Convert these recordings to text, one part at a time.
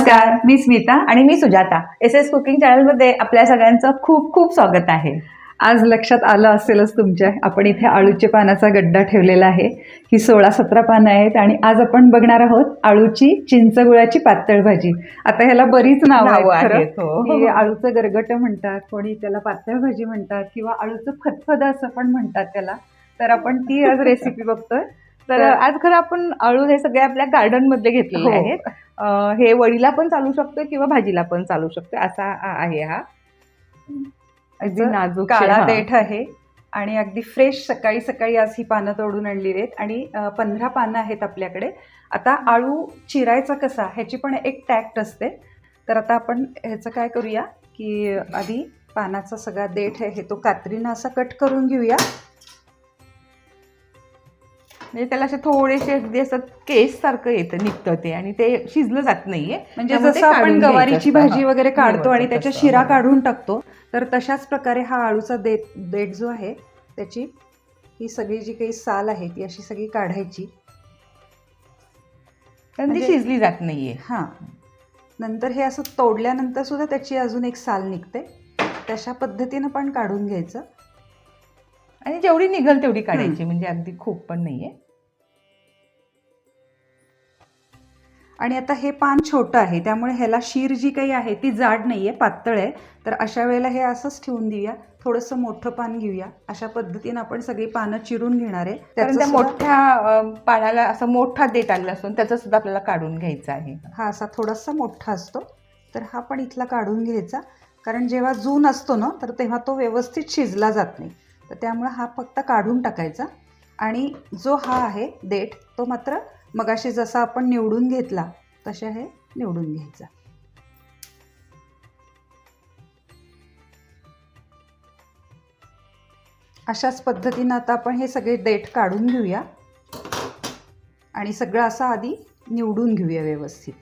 नमस्कार मी स्मिता आणि मी सुजाता. एस एस कुकिंग चॅनलमध्ये आपल्या सगळ्यांचं खूप खूप स्वागत आहे. आज लक्षात आलं असेलच तुमच्या आपण इथे आळूच्या पानाचा गड्डा ठेवलेला आहे. ही सोळा सतरा पानं आहेत आणि आज आपण बघणार आहोत आळूची चिंच गुळाची पातळ भाजी आता ह्याला बरीच नावं आहेत हो. की आळूचं गरगट म्हणतात कोणी त्याला पातळ भाजी म्हणतात किंवा आळूचं फतफद असं पण म्हणतात त्याला. तर आपण ती आज रेसिपी बघतोय. तर आज खरं आपण अळू हे सगळे आपल्या गार्डनमध्ये घेतलेले हो. आहेत. हे वडीला पण चालू शकतो किंवा भाजीला पण चालू शकतो असा आहे हा. अगदी नाजूक काळा. देठ आहे आणि अगदी फ्रेश सकाळी सकाळी आज ही पानं तोडून आणलेली आहेत आणि पंधरा पानं आहेत आपल्याकडे. आता आळू चिरायचा कसा ह्याची पण एक टॅक्ट असते. तर आता आपण ह्याचं काय करूया की आधी पानाचा सगळा देठ आहे तो कात्रीनं असा कट करून घेऊया. म्हणजे त्याला असे थोडेसे अगदी असं केस सारखं येतं निघतं ते आणि ते शिजलं जात नाहीये म्हणजे जसं आपण गवारीची. भाजी हा. वगैरे काढतो आणि त्याच्या. शिरा काढून टाकतो तर तशाच प्रकारे हा आळूचा देठ देठ जो आहे त्याची ही सगळी जी काही साल आहे ती अशी सगळी काढायची कारण ती म्हणजे- शिजली जात नाहीये हां नंतर हे असं तोडल्यानंतर सुद्धा त्याची अजून एक साल निघते तशा पद्धतीनं पण काढून घ्यायचं आणि जेवढी निघल तेवढी काढायची म्हणजे अगदी खूप पण नाहीये. आणि आता हे पान छोटं आहे त्यामुळे ह्याला शीर जी काही आहे ती जाड नाही आहे पातळ आहे. तर अशा वेळेला हे असंच ठेवून देऊया. थोडंसं मोठं पान घेऊया. अशा पद्धतीनं आपण सगळी पानं चिरून घेणार आहे. कारण त्या मोठ्या पानाला असं मोठा देठ आलेला असून त्याचा सुद्धा आपल्याला काढून घ्यायचा आहे. हा असा थोडासा मोठा असतो. तर हा पण इथला काढून घ्यायचा. कारण जेव्हा जून असतो ना तर तेव्हा तो व्यवस्थित शिजला जात नाही. तर त्यामुळं हा फक्त काढून टाकायचा. आणि जो हा आहे देठ तो मात्र मगाशी जसा आपण निवडून घेतला तसे हे निवडून घ्यायचा. अशाच पद्धतीनं आता आपण हे सगळे देठ काढून घेऊया. आणि सगळं असं आधी निवडून घेऊया व्यवस्थित.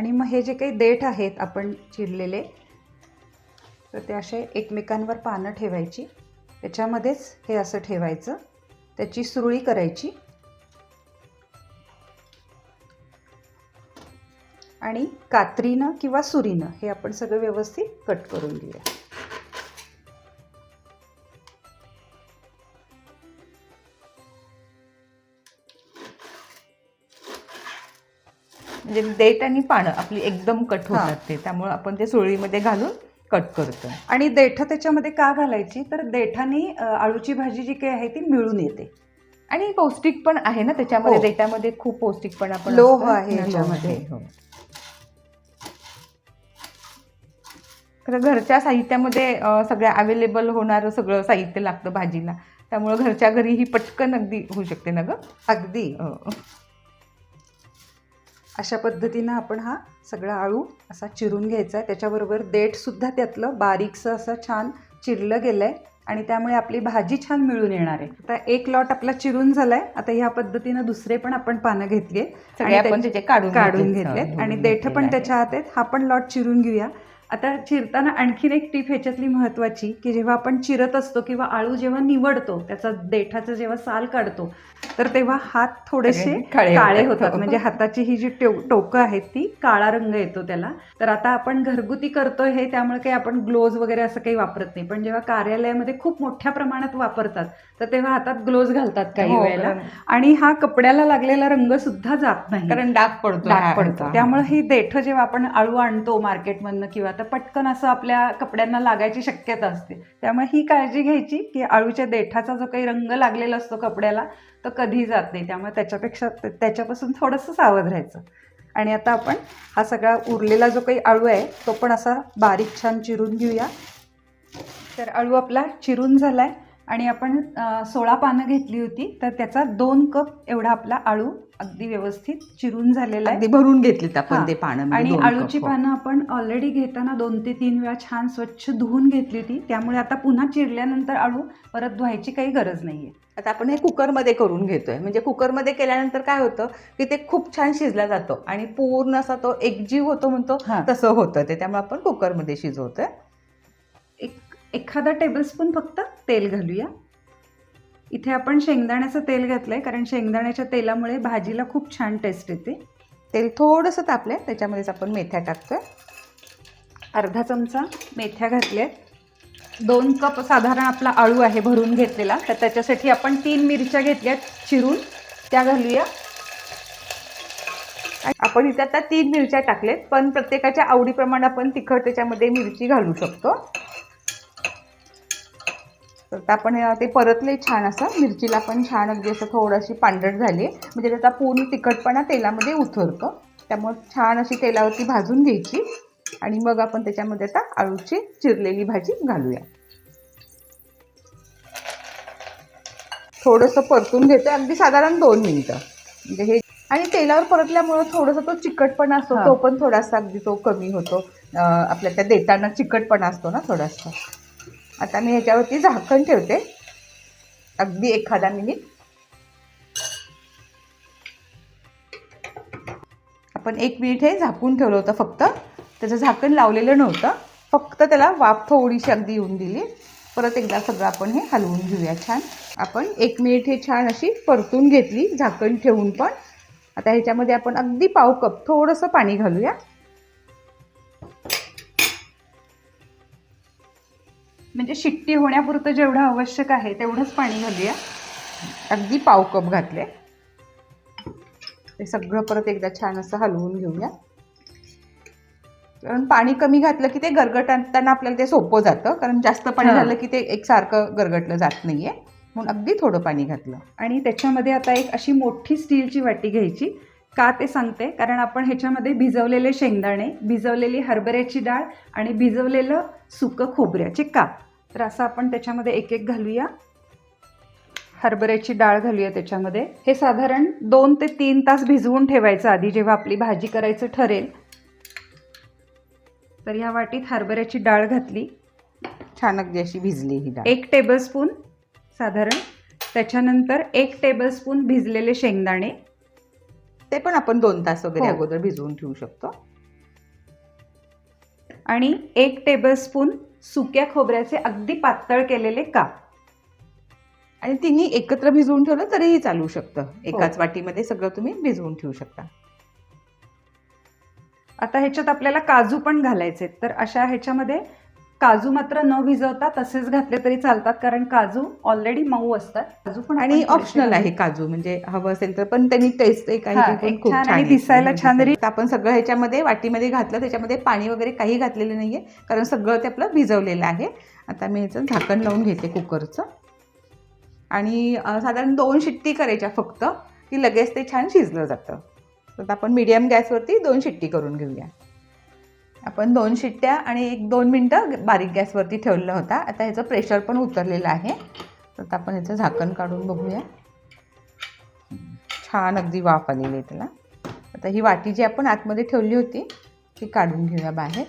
आणि मग हे जे काही देठ आहेत आपण चिरलेले तर ते असे एकमेकांवर पानं ठेवायची. त्याच्यामध्येच हे असं ठेवायचं. त्याची सुरळी करायची. आणि कात्रीनं किंवा सुरीनं हे आपण सगळं व्यवस्थित कट करून घेऊया. म्हणजे देठ आणि पानं आपली एकदम कट. होतात ते त्यामुळे आपण ते सुरळीमध्ये घालून कट करतो आणि देठ त्याच्यामध्ये का घालायची तर देठाने आळूची भाजी जी काही आहे ती मिळून येते आणि पौष्टिक पण आहे ना त्याच्यामध्ये हो. देठामध्ये खूप पौष्टिकपणा पण लोह असतं. आहे लोह याच्यामध्ये. हो. खरं घरच्या साहित्यामध्ये सगळ्या अवेलेबल होणारं सगळं साहित्य लागतं भाजीला त्यामुळं घरच्या घरी ही पटकन अगदी होऊ शकते ना ग अगदी हो. अशा पद्धतीनं आपण हा सगळा आळू असा चिरून घ्यायचा आहे. त्याच्याबरोबर देठसुद्धा त्यातलं बारीकसं असं छान चिरलं गेलं आहे आणि त्यामुळे आपली भाजी छान मिळून येणार आहे. आता एक लॉट आपला चिरून झालाय. आता ह्या पद्धतीनं दुसरे पण आपण पानं घेतली काढून काढून घेतलेत. हो, आणि देठ पण. त्याच्या हात आहेत हा पण लॉट चिरून घेऊया. आता चिरताना आणखीन एक टीप ह्याच्यातली महत्त्वाची की जेव्हा आपण चिरत असतो किंवा आळू जेव्हा निवडतो त्याचा देठाचं जेव्हा साल काढतो तर तेव्हा हात थोडेसे काळे होतात. म्हणजे हाताची ही जी टोकं आहेत ती काळा रंग येतो त्याला. तर आता आपण घरगुती करतोय हे त्यामुळे काही आपण ग्लोव्ज वगैरे असं काही वापरत नाही. पण जेव्हा कार्यालयामध्ये खूप मोठ्या प्रमाणात वापरतात तर तेव्हा हातात ग्लोव्ज घालतात काही हो, वेळेला. आणि हा कपड्याला लागलेला रंग सुद्धा जात नाही. कारण डाग पडतो डाग पडतो. त्यामुळे ही देठ जेव्हा आपण आळू आणतो मार्केटमधनं किंवा तर पटकन असं आपल्या कपड्यांना लागायची शक्यता असते. त्यामुळे ही काळजी घ्यायची की आळूच्या देठाचा जो काही रंग लागलेला असतो कपड्याला तो कधी जात नाही. त्यामुळे त्याच्यापेक्षा त्याच्यापासून थोडंसं सावध राहायचं. आणि आता आपण हा सगळा उरलेला जो काही आळू आहे तो पण असा बारीक छान चिरून घेऊया. तर आळू आपला चिरून झाला आहे आणि आपण सोळा पानं घेतली होती तर त्याचा दोन कप एवढा आपला आळू अगदी व्यवस्थित चिरून झालेला आहे भरून घेतलीत हा. आपण ते पानं म्हणजे आणि आळूची हो. पानं आपण ऑलरेडी घेताना दोन ते तीन वेळा छान स्वच्छ धुवून घेतली होती त्यामुळे आता पुन्हा चिरल्यानंतर आळू परत धुवायची काही गरज नाहीये आता आपण हे कुकरमध्ये करून घेतोय म्हणजे कुकरमध्ये केल्यानंतर काय होतं की ते खूप छान शिजला जातो आणि पूर्ण असा तो एकजीव होतो म्हणतो. तसं होतं ते त्यामुळे आपण कुकरमध्ये शिजवतोय एखादा टेबलस्पून फक्त तेल घालूया. इथे आपण शेंगदाण्याचं तेल घातलं आहे कारण शेंगदाण्याच्या तेलामुळे भाजीला खूप छान टेस्ट येते. तेल थोडंसं तापलं आहे त्याच्यामध्येच आपण मेथ्या टाकतोय. अर्धा चमचा मेथ्या घातल्यात. दोन कप साधारण आपला आळू आहे भरून घेतलेला तर त्याच्यासाठी आपण तीन मिरच्या घेतल्यात चिरून. त्या घालूया. आपण इथे आता तीन मिरच्या टाकलेत पण प्रत्येकाच्या आवडीप्रमाणे आपण तिखट त्याच्यामध्ये मिरची घालू शकतो. तर आपण ते परतले छान असं. मिरचीला पण छान अगदी असं थोडीशी पांढरट झाली. म्हणजे त्याचा पूर्ण तिखटपणा तेलामध्ये उतरतो. त्यामुळे छान अशी तेलावरती भाजून घ्यायची. आणि मग आपण त्याच्यामध्ये आता आळूची चिरलेली भाजी घालूया. थोडंसं परतून घेतो अगदी साधारण दोन मिनिटं. म्हणजे हे आणि तेलावर परतल्यामुळं थोडंसं तो चिकटपणा असतो. तो पण थोडासा अगदी तो कमी होतो. आपल्या त्या देताना चिकटपणा असतो ना थोडासा. आता मी ह्याच्यावरती झाकण ठेवते. अगदी एखादा मिनिट आपण एक मिनिट हे झाकून ठेवलं होतं फक्त. त्याचं झाकण लावलेलं नव्हतं. फक्त त्याला वाफ थोडीशी अगदी येऊन दिली. परत एकदा सगळं आपण हे हलवून घेऊया छान. आपण एक मिनिट हे छान अशी परतून घेतली झाकण ठेवून पण. आता ह्याच्यामध्ये आपण अगदी पाव कप थोडंसं पाणी घालूया. म्हणजे शिट्टी होण्यापुरतं जेवढं आवश्यक आहे तेवढंच पाणी घालूया. अगदी पाव कप घातले. ते सगळं परत एकदा छान असं हलवून घेऊया. कारण पाणी कमी घातलं की ते गरगटताना आपल्याला ते सोपं जातं. कारण जास्त पाणी. झालं की ते एकसारखं गरगटलं जात नाहीये. म्हणून अगदी थोडं पाणी घातलं. आणि त्याच्यामध्ये आता एक अशी मोठी स्टीलची वाटी घ्यायची. का ते सांगते? कारण आपण ह्याच्यामध्ये भिजवलेले शेंगदाणे भिजवलेली हरभऱ्याची डाळ आणि भिजवलेलं सुकं खोबऱ्याचे काप. तर असं आपण त्याच्यामध्ये एक एक घालूया. हरभऱ्याची डाळ घालूया त्याच्यामध्ये. हे साधारण दोन ते तीन तास भिजवून ठेवायचं आधी जेव्हा आपली भाजी करायचं ठरेल. तर ह्या वाटीत हरभऱ्याची डाळ घातली. छान अगदी अशी भिजली ही डाळ. एक टेबलस्पून साधारण. त्याच्यानंतर एक टेबलस्पून भिजलेले शेंगदाणे. ते पण आपण दोन तास वगैरे हो. अगोदर भिजवून ठेवू शकतो. आणि एक टेबलस्पून सुक्या खोबऱ्याचे अगदी पातळ केलेले काप. आणि तिन्ही एकत्र भिजवून ठेवलं तरीही चालू शकतं. एकाच हो. वाटीमध्ये सगळं तुम्ही भिजवून ठेवू शकता. आता ह्याच्यात आपल्याला काजू पण घालायचे तर अशा ह्याच्यामध्ये काजू मात्र न भिजवता तसेच घातले तरी चालतात कारण काजू ऑलरेडी मऊ असतात. काजू पण आणि ऑप्शनल आहे. काजू म्हणजे हवं असेल तर पण त्यांनी टेस्ट एक आणि. दिसायला छान आपण सगळं ह्याच्यामध्ये वाटीमध्ये घातलं त्याच्यामध्ये पाणी वगैरे काही घातलेलं नाहीये कारण सगळं ते आपलं भिजवलेलं आहे. आता मी याचं झाकण लावून घेते कुकरचं. आणि साधारण दोन शिट्टी करायच्या फक्त की लगेच ते छान शिजलं जातं. तर आपण मीडियम गॅसवरती दोन शिट्टी करून घेऊया. आपण दोन शिट्ट्या आणि एक दोन मिनटं बारीक गॅसवरती ठेवलेला होता. आता ह्याचं प्रेशर पण उतरलेलं आहे. तर आता आपण ह्याचं झाकण काढून बघूया. छान अगदी वाफ आलेली आहे त्याला. आता ही वाटी जी आपण आतमध्ये ठेवली होती ती काढून घेऊया बाहेर.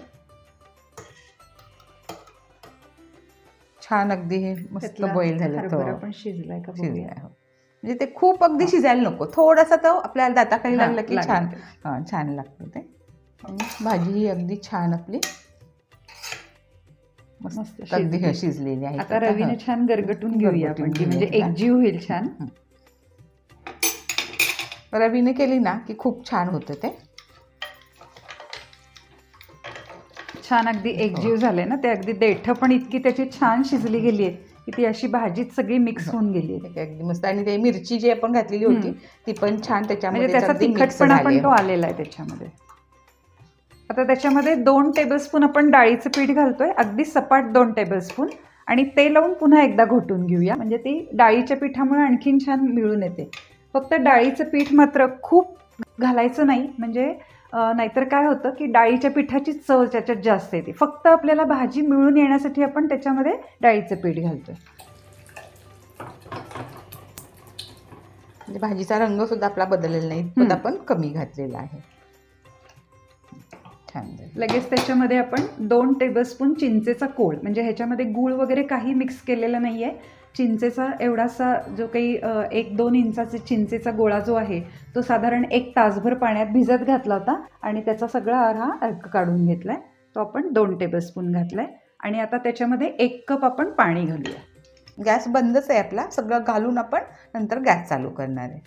छान अगदी हे मस्त बॉईल झालं पण शिजलाय का बघूया. शिजलाय हो. म्हणजे ते खूप अगदी शिजायला नको. थोडासा तो आपल्याला दाताखाली लागलं की. छान. छान लागतं ते. आणि भाजी ही अगदी छान आपली मस्त अगदी शिजली. शिजलेली आहे आता रवीने. छान गरगटून घेऊया आपण म्हणजे. एकजीव होईल छान रवीने केली ना की खूप छान होतं ते छान अगदी एकजीव झाले ना ते अगदी देठं पण इतकी त्याची छान शिजली गेली आहे की ती अशी भाजीत सगळी मिक्स होऊन गेली अगदी मस्त आणि ते मिरची जी आपण घातलेली होती. ती पण छान त्याच्यामध्ये म्हणजे त्याचा तिखटपणा पण तो. आलेला आहे त्याच्यामध्ये आता त्याच्यामध्ये दोन टेबलस्पून आपण डाळीचं पीठ घालतोय. अगदी सपाट दोन टेबलस्पून आणि ते लावून पुन्हा एकदा घोटून घेऊया. म्हणजे ती डाळीच्या पिठामुळे आणखीन छान मिळून येते. फक्त डाळीचं पीठ मात्र खूप घालायचं नाही. म्हणजे नाहीतर काय होतं की डाळीच्या पिठाची चव त्याच्यात जास्त येते. फक्त आपल्याला भाजी मिळून येण्यासाठी आपण त्याच्यामध्ये डाळीचं पीठ घालतोय. म्हणजे भाजीचा रंग सुद्धा आपला बदललेला नाही. पण आपण कमी घातलेला आहे. छान लगेच त्याच्यामध्ये आपण दोन टेबलस्पून चिंचेचा कोळ म्हणजे ह्याच्यामध्ये गूळ वगैरे काही मिक्स केलेलं नाही आहे चिंचेचा एवढासा जो काही एक दोन इंचाचा चिंचेचा गोळा जो आहे तो साधारण एक तासभर पाण्यात भिजत घातला होता आणि त्याचा सगळा हा अर्क काढून घेतला आहे तो आपण दोन टेबलस्पून घातला आहे आणि आता त्याच्यामध्ये एक कप आपण पाणी घालूया. गॅस बंदच आहे आपला सगळं घालून आपण नंतर गॅस चालू करणार आहे.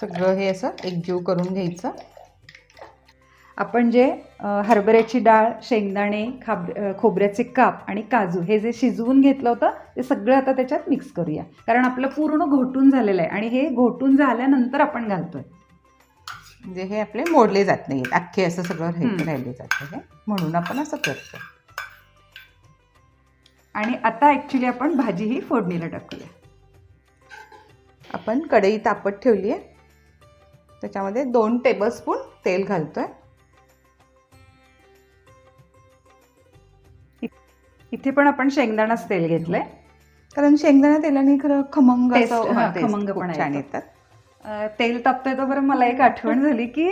सगळं हे असं एकजीव करून घ्यायचं. आपण जे हरभऱ्याची डाळ शेंगदाणे खाब खोबऱ्याचे काप आणि काजू हे जे शिजवून घेतलं होतं ते सगळं आता त्याच्यात मिक्स करूया. कारण आपलं पूर्ण घोटून झालेलं आहे आणि हे घोटून झाल्यानंतर आपण घालतोय. म्हणजे हे आपले मोडले जात नाहीत. अख्खे असं सगळं. राहिले जातं हे म्हणून आपण असं करतो आणि आता ॲक्च्युली आपण भाजी ही फोडणीला टाकूया. आपण कढई तापत ठेवली आहे त्याच्यामध्ये दोन टेबलस्पून तेल घालतोय. इथे पण आपण शेंगदाणाच तेल घेतलंय. कारण शेंगदाणा तेलाने खरं खमंग खमंग पण छान येतं. येतात. तेल तापतंय तोपर्यंत मला एक आठवण झाली की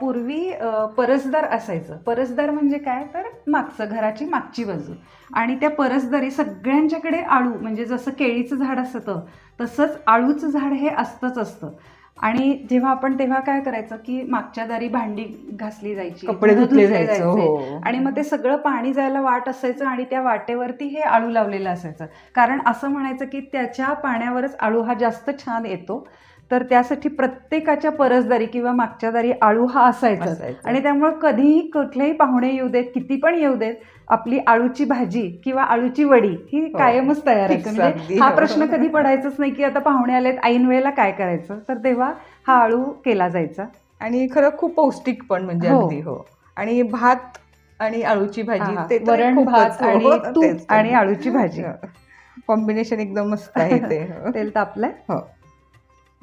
पूर्वी परसदार असायचं. परसदार म्हणजे काय? तर मागचं घराची मागची बाजू. आणि त्या परसदारी सगळ्यांच्याकडे आळू म्हणजे जसं केळीचं झाड असतं तसंच आळूचं झाड हे असतंच असतं. आणि जेव्हा आपण तेव्हा काय करायचं की मागच्या दारी भांडी घासली जायची कपडे धुतले जायचे. हो आणि मग ते सगळं पाणी जायला वाट असायचं आणि त्या वाटेवरती हे आळू लावलेलं असायचं कारण असं म्हणायचं की त्याच्या पाण्यावरच आळू हा जास्त छान येतो तर त्यासाठी प्रत्येकाच्या परसदारी किंवा मागच्या दारी आळू हा असायचा असायचं. आणि त्यामुळे कधीही कुठलेही पाहुणे येऊ देत किती पण येऊ देत आपली आळूची भाजी किंवा आळूची वडी ही हो. कायमच तयार म्हणजे हा. प्रश्न कधी पडायचाच नाही की आता पाहुणे आलेत ऐन वेळेला काय करायचं तर तेव्हा हा आळू केला जायचा आणि खरं खूप पौष्टिक पण म्हणजे हो. अगदी हो आणि भात आणि आळूची भाजी वरण भात हो, आणि आळूची भाजी कॉम्बिनेशन एकदम मस्त आहे ते. तेल तापलंय हो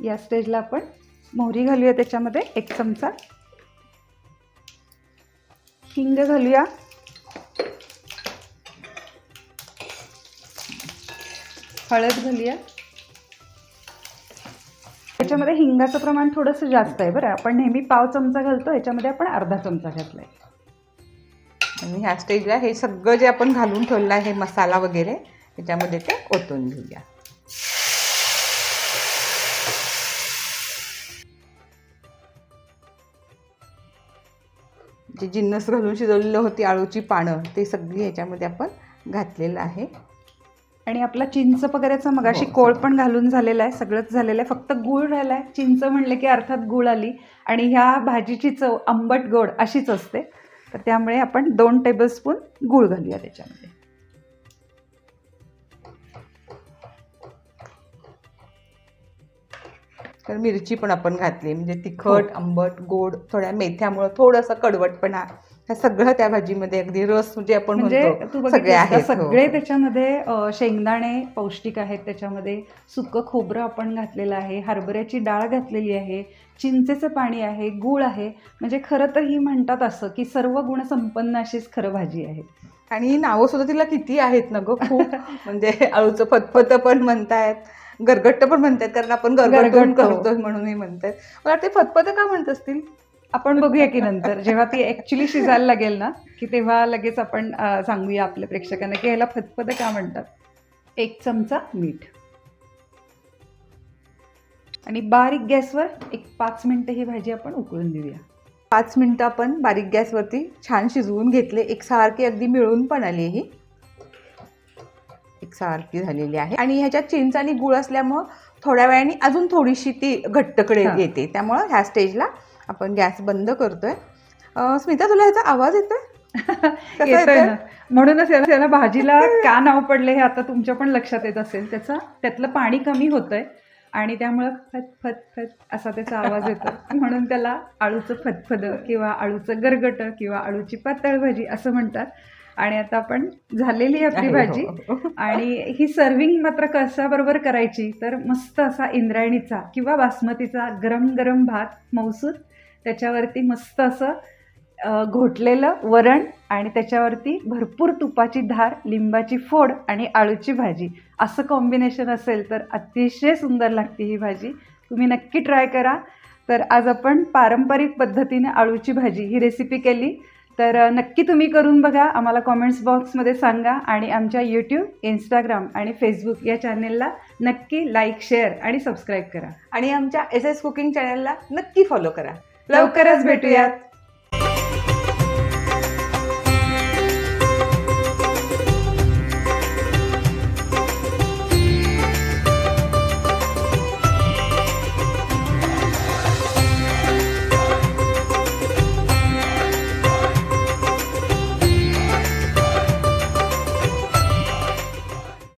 या स्टेजला आपण मोहरी घालूया त्याच्यामध्ये एक चमचा. हिंग घालूया. हळद घालूया. याच्यामध्ये हिंगाचं प्रमाण थोडंसं जास्त आहे बरं. आपण नेहमी पाव चमचा घालतो याच्यामध्ये आपण अर्धा चमचा घातलाय. आणि ह्या स्टेजला हे सगळं जे आपण घालून ठेवलं आहे मसाला वगैरे त्याच्यामध्ये ते ओतून घेऊया. जे जिन्नस घालून शिजवलेलं होती आळूची पानं ते सगळी ह्याच्यामध्ये आपण घातलेलं आहे. आणि आपला चिंच वगैरेचा मगाशी हो, कोळ. पण घालून झालेला आहे सगळंच झालेलं आहे. फक्त गुळ राहिलाय. चिंच म्हणले की अर्थात गुळ आली. आणि ह्या भाजीची चव आंबट गोड अशीच असते. तर त्यामुळे आपण दोन टेबलस्पून गुळ घालूया त्याच्यामध्ये. तर मिरची पण आपण घातली. म्हणजे तिखट आंबट गोड थोड्या मेथ्यामुळं थोडंसं कडवटपणा सगळं त्या भाजीमध्ये अगदी रस जे आपण म्हणजे सगळे? आहेत हो. सगळे त्याच्यामध्ये शेंगदाणे पौष्टिक आहेत त्याच्यामध्ये सुकं खोबरं आपण घातलेलं आहे हरभऱ्याची डाळ घातलेली आहे चिंचेचं पाणी आहे गुळ आहे म्हणजे खरं तर ही म्हणतात असं की सर्व गुण संपन्न अशीच खरं भाजी आहे आणि नावं सुद्धा तिला किती आहेत ना ग खूप म्हणजे अळूचं फतफत पण म्हणतायत गरगट्ट पण म्हणतात कारण आपण गरगटून गरगट्ट. करतो म्हणूनही म्हणतात मला वाटते फतफत का म्हणत असतील आपण बघूया की नंतर. जेव्हा ती ऍक्च्युली शिजायला लागेल ना की तेव्हा लगेच आपण सांगूया आपल्या प्रेक्षकांना की ह्याला फतफद का म्हणतात. एक चमचा मीठ. आणि बारीक गॅसवर एक पाच मिनिटं ही भाजी आपण उकळून देऊया. पाच मिनटं आपण बारीक गॅसवरती छान शिजवून घेतले. एकसारखी अगदी मिळून पण आली ही. एकसारखी झालेली आहे. आणि ह्याच्यात चिंच आणि गुळ असल्यामुळं थोड्या वेळाने अजून थोडीशी ती घट्टकडे. येते. त्यामुळं ह्या स्टेजला आपण गॅस बंद करतोय. स्मिता तुला ह्याचा आवाज येतोय? ना. म्हणूनच याला त्याला भाजीला का नाव पडले हे आता तुमच्या पण लक्षात येत असेल. त्याचा त्यातलं पाणी कमी होतंय आणि त्यामुळं फत फत फत असा त्याचा आवाज येतो म्हणून त्याला आळूचं फतफद किंवा आळूचं गरगट किंवा आळूची पातळ भाजी असं म्हणतात. आणि आता आपण झालेली आहे आपली आहे, भाजी. हो. आणि ही सर्विंग मात्र कशा बरोबर करायची? तर मस्त असा इंद्रायणीचा किंवा बासमतीचा गरम गरम भात मौसूद त्याच्यावरती मस्त असं घोटलेलं वरण आणि त्याच्यावरती भरपूर तुपाची धार लिंबाची फोड आणि आळूची भाजी. असं कॉम्बिनेशन असेल तर अतिशय सुंदर लागते ही भाजी. तुम्ही नक्की ट्राय करा. तर आज आपण पारंपरिक पद्धतीने आळूची भाजी ही रेसिपी केली. तर नक्की तुम्ही करून बघा. आम्हाला कॉमेंट्स बॉक्समध्ये सांगा आणि आमच्या यूट्यूब इंस्टाग्राम आणि फेसबुक या चॅनेलला नक्की लाईक शेअर आणि सबस्क्राईब करा. आणि आमच्या एस एस कुकिंग चॅनलला नक्की फॉलो करा. लवकरच भेटूयात.